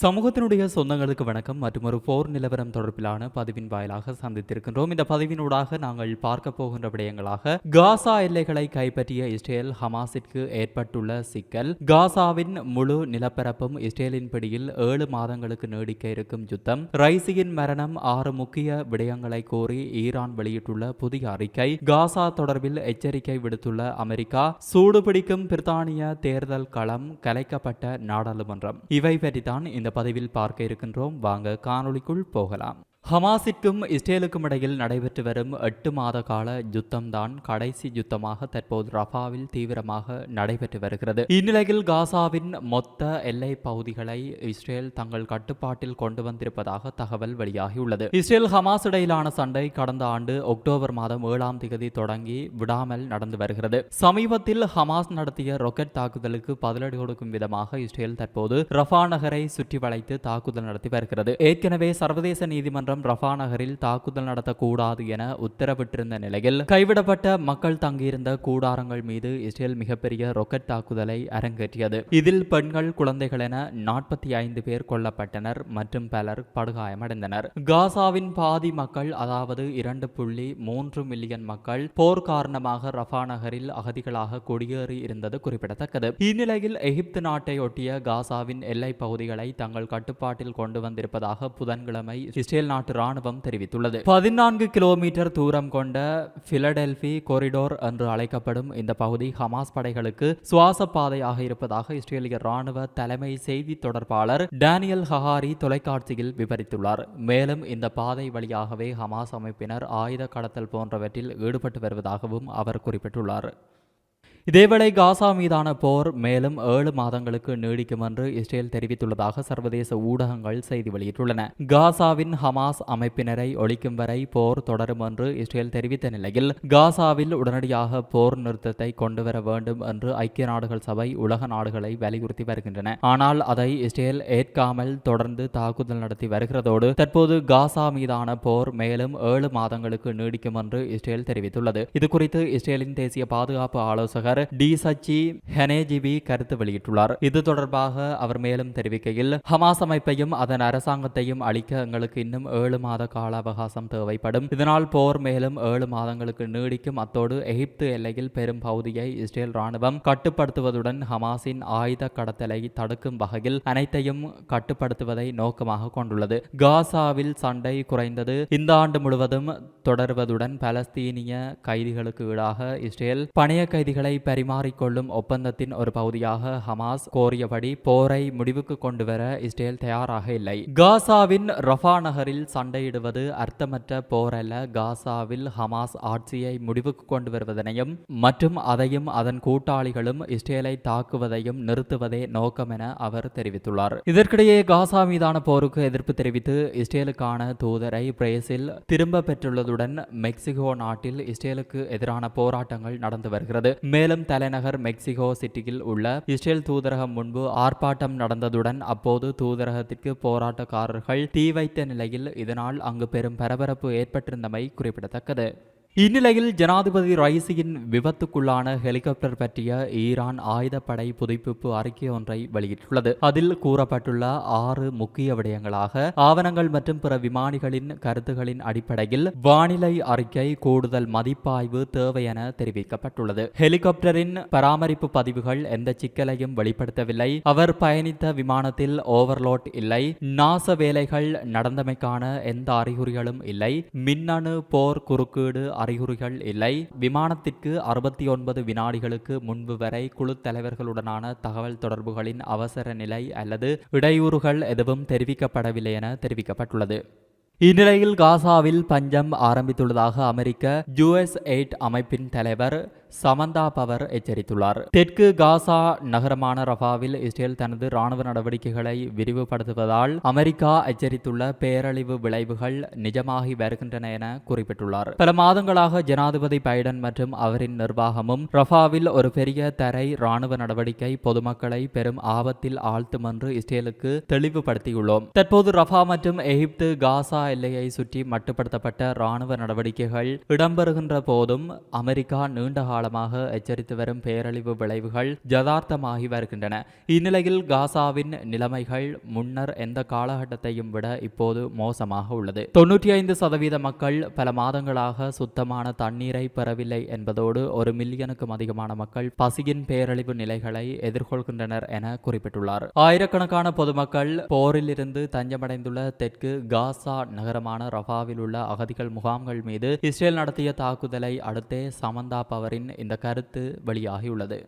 சமூகத்தினுடைய சொந்தங்களுக்கு வணக்கம். மற்றும் ஒரு போர் நிலவரம் தொடர்பிலான பதிவின் வாயிலாக சந்தித்திருக்கின்றோம். இந்த பதிவினூடாக நாங்கள் பார்க்க போகின்ற விடயங்களாக காசா எல்லைகளை கைப்பற்றிய இஸ்ரேல் ஹமாஸிற்கு ஏற்பட்டுள்ள சிக்கல் காசாவின் முழு நிலப்பரப்பும் இஸ்ரேலின் பிடியில் ஏழு மாதங்களுக்கு நீடிக்க இருக்கும் யுத்தம் ரைசியின் மரணம் ஆறு முக்கிய விடயங்களை கோரி ஈரான் வெளியிட்டுள்ள புதிய அறிக்கை காசா தொடர்பில் எச்சரிக்கை விடுத்துள்ள அமெரிக்கா சூடுபிடிக்கும் பிரித்தானிய தேர்தல் களம் கலைக்கப்பட்ட நாடாளுமன்றம். இவை பற்றித்தான் இந்த பதிவில் பார்க்க இருக்கின்றோம். வாங்க காணொளிக்குள் போகலாம். ஹமாஸிற்கும் இஸ்ரேலுக்கும் இடையில் நடைபெற்று வரும் எட்டு மாத கால யுத்தம்தான் கடைசி யுத்தமாக தற்போது ரஃபாவில் தீவிரமாக நடைபெற்று வருகிறது. இந்நிலையில் காசாவின் மொத்த எல்லை பகுதிகளை இஸ்ரேல் தங்கள் கட்டுப்பாட்டில் கொண்டு வந்திருப்பதாக தகவல் வெளியாகியுள்ளது. இஸ்ரேல் ஹமாஸ் இடையிலான சண்டை கடந்த ஆண்டு அக்டோபர் மாதம் ஏழாம் தேதி தொடங்கி விடாமல் நடந்து வருகிறது. சமீபத்தில் ஹமாஸ் நடத்திய ராக்கெட் தாக்குதலுக்கு பதிலடி கொடுக்கும் விதமாக இஸ்ரேல் தற்போது ரஃபா நகரை சுற்றி வளைத்து தாக்குதல் நடத்தி வருகிறது. ஏற்கனவே சர்வதேச நீதிமன்றம் ரஃபா நகரில் தாக்குதல் நடத்தக்கூடாது என உத்தரவிட்டிருந்த நிலையில் கைவிடப்பட்ட மக்கள் தங்கியிருந்த கூடாரங்கள் மீது இஸ்ரேல் மிகப்பெரிய ராக்கெட் தாக்குதலை அரங்கேற்றியது. இதில் பெண்கள் குழந்தைகள் என நாற்பத்தி ஐந்து பேர் கொல்லப்பட்டனர் மற்றும் பலர் படுகாயமடைந்தனர். காசாவின் பாதி மக்கள் அதாவது இரண்டு புள்ளி மூன்று மில்லியன் மக்கள் போர் காரணமாக ரஃபா நகரில் அகதிகளாக குடியேறி இருந்தது குறிப்பிடத்தக்கது. இந்நிலையில் எகிப்து நாட்டை ஒட்டிய காசாவின் எல்லை பகுதிகளை தங்கள் கட்டுப்பாட்டில் கொண்டு வந்திருப்பதாக புதன்கிழமை இஸ்ரேல் நாட்டு ராணுவம் தெரிவித்துள்ளது. பதினான்கு கிலோமீட்டர் தூரம் கொண்ட பிலடெல்பி கொரிடோர் என்று அழைக்கப்படும் இந்த பகுதி ஹமாஸ் படைகளுக்கு சுவாச பாதையாக இருப்பதாக இஸ்ரேலிய ராணுவ தலைமை செய்தி தொடர்பாளர் டேனியல் ஹஹாரி தொலைக்காட்சியில் விவரித்துள்ளார். மேலும் இந்த பாதை வழியாகவே ஹமாஸ் அமைப்பினர் ஆயுத கடத்தல் போன்றவற்றில் ஈடுபட்டு வருவதாகவும் அவர் குறிப்பிட்டுள்ளார். இதேவேளை காசா மீதான போர் மேலும் ஏழு மாதங்களுக்கு நீடிக்கும் என்று இஸ்ரேல் தெரிவித்துள்ளதாக சர்வதேச ஊடகங்கள் செய்தி வெளியிட்டுள்ளன. காசாவின் ஹமாஸ் அமைப்பினரை ஒழிக்கும் வரை போர் தொடரும் என்று இஸ்ரேல் தெரிவித்த நிலையில் காசாவில் உடனடியாக போர் நிறுத்தத்தை கொண்டுவர வேண்டும் என்று ஐக்கிய நாடுகள் சபை உலக நாடுகளை வலியுறுத்தி வருகின்றன. ஆனால் அதை இஸ்ரேல் ஏற்காமல் தொடர்ந்து தாக்குதல் நடத்தி வருகிறதோடு தற்போது காசா மீதான போர் மேலும் ஏழு மாதங்களுக்கு நீடிக்கும் என்று இஸ்ரேல் தெரிவித்துள்ளது. இதுகுறித்து இஸ்ரேலின் தேசிய பாதுகாப்பு ஆலோசகர் டி. சச்சி ஹெனேஜிபி கருத்து வெளியிட்டுள்ளார். இது தொடர்பாக அவர் மேலும் தெரிவிக்கையில் ஹமாஸ் அமைப்பையும் அதன் அரசாங்கத்தையும் அளிக்க எங்களுக்கு இன்னும் ஏழு மாத கால அவகாசம் தேவைப்படும். இதனால் போர் மேலும் ஏழு மாதங்களுக்கு நீடிக்கும். அத்தோடு எகிப்து எல்லையில் பெரும் பகுதியை இஸ்ரேல் ராணுவம் கட்டுப்படுத்துவதுடன் ஹமாஸின் ஆயுத கடத்தலை தடுக்கும் வகையில் அனைத்தையும் கட்டுப்படுத்துவதை நோக்கமாக கொண்டுள்ளது. காசாவில் சண்டை குறைந்தது. இந்த ஆண்டு முழுவதும் தொடர்வதுடன் பலஸ்தீனிய கைதிகளுக்கு ஈடாக இஸ்ரேல் பணைய கைதிகளை பரிமாறிக்கொள்ளும் ஒப்பந்தத்தின் ஒரு பகுதியாக ஹமாஸ் கோரியபடி போரை முடிவுக்கு கொண்டுவர இஸ்ரேல் தயாராக இல்லை. காசாவின் ரஃபா நகரில் சண்டையிடுவது அர்த்தமற்ற போரல்ல. காசாவில் ஹமாஸ் ஆட்சியை முடிவுக்கு கொண்டு வருவதனையும் மற்றும் அதையும் அதன் கூட்டாளிகளும் இஸ்ரேலை தாக்குவதையும் நிறுத்துவதே நோக்கம் என அவர் தெரிவித்துள்ளார். இதற்கிடையே காசா மீதான போருக்கு எதிர்ப்பு தெரிவித்து இஸ்ரேலுக்கான தூதரை பிரேசில் திரும்ப பெற்றுள்ளதுடன் மெக்சிகோ நாட்டில் இஸ்ரேலுக்கு எதிரான போராட்டங்கள் நடந்து வருகிறது. மேலும் தலைநகர் மெக்சிகோ சிட்டியில் உள்ள இஸ்ரேல் தூதரகம் முன்பு ஆர்ப்பாட்டம் நடந்ததுடன் அப்போது தூதரகத்திற்கு போராட்டக்காரர்கள் தீ வைத்த நிலையில் இதனால் அங்கு பெரும் பரபரப்பு ஏற்பட்டிருந்தமை குறிப்பிடத்தக்கது. இந்நிலையில் ஜனாதிபதி ரைசியின் விபத்துக்குள்ளான ஹெலிகாப்டர் பற்றிய ஈரான் ஆயுதப்படை புதுப்பிப்பு அறிக்கை ஒன்றை வெளியிட்டுள்ளது. அதில் கூறப்பட்டுள்ள ஆறு முக்கிய விடயங்களாக ஆவணங்கள் மற்றும் பிற விமானிகளின் கருத்துகளின் அடிப்படையில் வானிலை அறிக்கை கூடுதல் மதிப்பாய்வு தேவை என தெரிவிக்கப்பட்டுள்ளது. ஹெலிகாப்டரின் பராமரிப்பு பதிவுகள் எந்த சிக்கலையும் வெளிப்படுத்தவில்லை. அவர் பயணித்த விமானத்தில் ஓவர்லோட் இல்லை. நாச வேலைகள் நடந்தமைக்கான எந்த அறிகுறிகளும் இல்லை. மின்னணு போர் குறுக்கீடு அறிகுறிகள் இல்லை. விமானத்திற்கு அறுபத்தி ஒன்பது வினாடிகளுக்கு முன்பு வரை குழு தலைவர்களுடனான தகவல் தொடர்புகளின் அவசர நிலை அல்லது இடையூறுகள் எதுவும் தெரிவிக்கப்படவில்லை என தெரிவிக்கப்பட்டுள்ளது. இந்நிலையில் காசாவில் பஞ்சம் ஆரம்பித்துள்ளதாக அமெரிக்க யுஎஸ் எய்ட் அமைப்பின் தலைவர் சமந்தா பவர் எச்சரித்துள்ளார். தெற்கு காசா நகரமான ரஃபாவில் இஸ்ரேல் தனது ராணுவ நடவடிக்கைகளை விரிவுபடுத்துவதால் அமெரிக்கா எச்சரித்துள்ள பேரழிவு விளைவுகள் நிஜமாகி வருகின்றன என குறிப்பிட்டுள்ளார். பல மாதங்களாக ஜனாதிபதி பைடன் மற்றும் அவரின் நிர்வாகமும் ரஃபாவில் ஒரு பெரிய தரை ராணுவ நடவடிக்கை பொதுமக்களை பெரும் ஆபத்தில் ஆழ்த்தும் என்று இஸ்ரேலுக்கு தெளிவுபடுத்தியுள்ளோம். தற்போது ரஃபா மற்றும் எகிப்து காசா எல்லையை சுற்றி மட்டுப்படுத்தப்பட்ட ராணுவ நடவடிக்கைகள் இடம்பெறுகின்ற போதும் அமெரிக்கா நீண்ட காலமாக எச்சரித்து வரும் பேரழிவு விளைவுகள் யதார்த்தமாகி வருகின்றன. இந்நிலையில் காசாவின் நிலைமைகள் முன்னர் எந்த காலகட்டத்தையும் விட இப்போது மோசமாக உள்ளது. தொன்னூற்றி ஐந்து சதவீத மக்கள் பல மாதங்களாக சுத்தமான தண்ணீரை பெறவில்லை என்பதோடு ஒரு மில்லியனுக்கும் அதிகமான மக்கள் பசியின் பேரழிவு நிலைகளை எதிர்கொள்கின்றனர் என குறிப்பிட்டுள்ளார். ஆயிரக்கணக்கான பொதுமக்கள் போரிலிருந்து தஞ்சமடைந்துள்ள தெற்கு காசா நகரமான ரஃபாவில் உள்ள அகதிகள் முகாம்கள் மீது இஸ்ரேல் நடத்திய தாக்குதலை அடுத்தே சமந்தா பவரின் இந்த கருத்து வெளியாகியுள்ளது.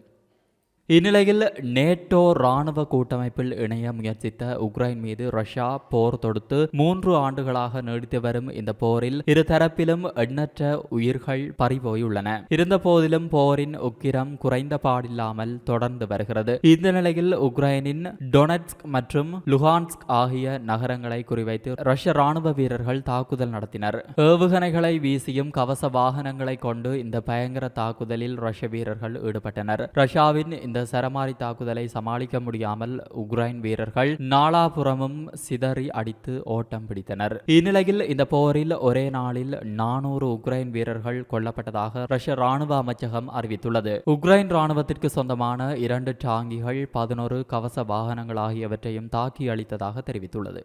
இந்நிலையில் நேட்டோ ராணுவ கூட்டமைப்பில் இணைய முயற்சித்த உக்ரைன் மீது ரஷ்யா போர் தொடுத்து மூன்று ஆண்டுகளாக நீடித்து வரும் இந்த போரில் இரு தரப்பிலும் எண்ணற்ற உயிர்கள் பறிபோயுள்ளன. இருந்த போதிலும் போரின் உக்கிரம் குறைந்த பாடில்லாமல் தொடர்ந்து வருகிறது. இந்த நிலையில் உக்ரைனின் டொனட்ஸ்க் மற்றும் லுகான்ஸ்க் ஆகிய நகரங்களை குறிவைத்து ரஷ்ய ராணுவ வீரர்கள் தாக்குதல் நடத்தினர். ஏவுகணைகளை வீசியும் கவச வாகனங்களை கொண்டு இந்த பயங்கர தாக்குதலில் ரஷ்ய வீரர்கள் ஈடுபட்டனர். ரஷ்யாவின் இந்த சரமாரி தாக்குதலை சமாளிக்க முடியாமல் உக்ரைன் வீரர்கள் நாலாபுறமும் சிதறி அடித்து ஓட்டம் பிடித்தனர். இந்நிலையில் இந்த போரில் ஒரே நாளில் நானூறு உக்ரைன் வீரர்கள் கொல்லப்பட்டதாக ரஷ்ய ராணுவ அமைச்சகம் அறிவித்துள்ளது. உக்ரைன் ராணுவத்திற்கு சொந்தமான இரண்டு டாங்கிகள் பதினோரு கவச வாகனங்கள் ஆகியவற்றையும் தாக்கி அளித்ததாக தெரிவித்துள்ளது.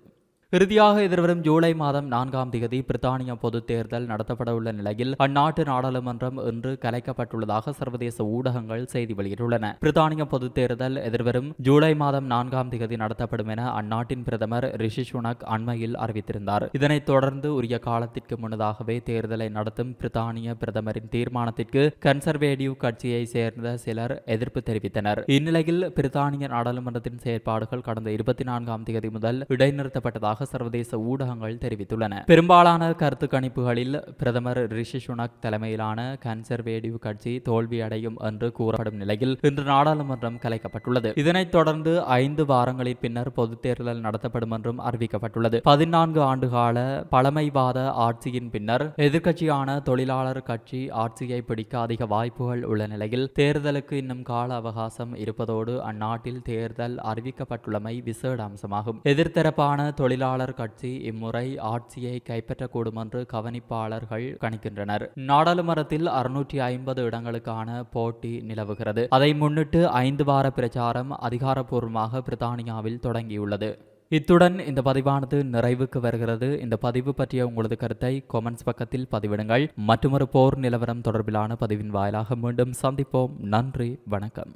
இறுதியாக எதிர்வரும் ஜூலை மாதம் நான்காம் தேதி பிரித்தானிய பொது தேர்தல் நடத்தப்படவுள்ள நிலையில் அந்நாட்டு நாடாளுமன்றம் இன்று கலைக்கப்பட்டுள்ளதாக சர்வதேச ஊடகங்கள் செய்தி வெளியிட்டுள்ளன. பிரித்தானிய பொது தேர்தல் எதிர்வரும் ஜூலை மாதம் நான்காம் தேதி நடத்தப்படும் என அந்நாட்டின் பிரதமர் ரிஷி சுனக் அண்மையில் அறிவித்திருந்தார். இதனைத் தொடர்ந்து உரிய காலத்திற்கு முன்னதாகவே தேர்தலை நடத்தும் பிரித்தானிய பிரதமரின் தீர்மானத்திற்கு கன்சர்வேட்டிவ் கட்சியை சேர்ந்த சிலர் எதிர்ப்பு தெரிவித்தனர். இந்நிலையில் பிரித்தானிய நாடாளுமன்றத்தின் செயற்பாடுகள் கடந்த இருபத்தி நான்காம் தேதி முதல் இடைநிறுத்தப்பட்டதாக சர்வதேச ஊடகங்கள் தெரிவித்துள்ளன. பெரும்பாலான கருத்து கணிப்புகளில் பிரதமர் ரிஷி சுனக் தலைமையிலான கன்சர்வேட்டிவ் கட்சி தோல்வியடையும் என்று கூறப்படும் நிலையில் இன்று நாடாளுமன்றம் கலைக்கப்பட்டுள்ளது. இதனைத் தொடர்ந்து ஐந்து வாரங்களின் பின்னர் பொதுத் தேர்தல் நடத்தப்படும் என்றும் அறிவிக்கப்பட்டுள்ளது. பதினான்கு ஆண்டுகால பழமைவாத ஆட்சியின் பின்னர் எதிர்க்கட்சியான தொழிலாளர் கட்சி ஆட்சியை பிடிக்க அதிக வாய்ப்புகள் உள்ள நிலையில் தேர்தலுக்கு இன்னும் கால அவகாசம் இருப்பதோடு அந்நாட்டில் தேர்தல் அறிவிக்கப்பட்டுள்ளமை விசேட அம்சமாகும். எதிர்த்தரப்பான தொழிலாளர் கட்சி இம்முறை ஆட்சியை கைப்பற்றக்கூடும் என்று கவனிப்பாளர்கள் கணிக்கின்றனர். நாடாளுமன்றத்தில் அறுநூற்றி ஐம்பது இடங்களுக்கான போட்டி நிலவுகிறது. அதை முன்னிட்டு ஐந்து வார பிரச்சாரம் அதிகாரப்பூர்வமாக பிரித்தானியாவில் தொடங்கியுள்ளது. இத்துடன் இந்த பதிவானது நிறைவுக்கு வருகிறது. இந்த பதிவு பற்றிய உங்களது கருத்தை கொமெண்ட்ஸ் பக்கத்தில் பதிவிடுங்கள். மற்றொரு போர் நிலவரம் தொடர்பிலான பதிவின் வாயிலாக மீண்டும் சந்திப்போம். நன்றி வணக்கம்.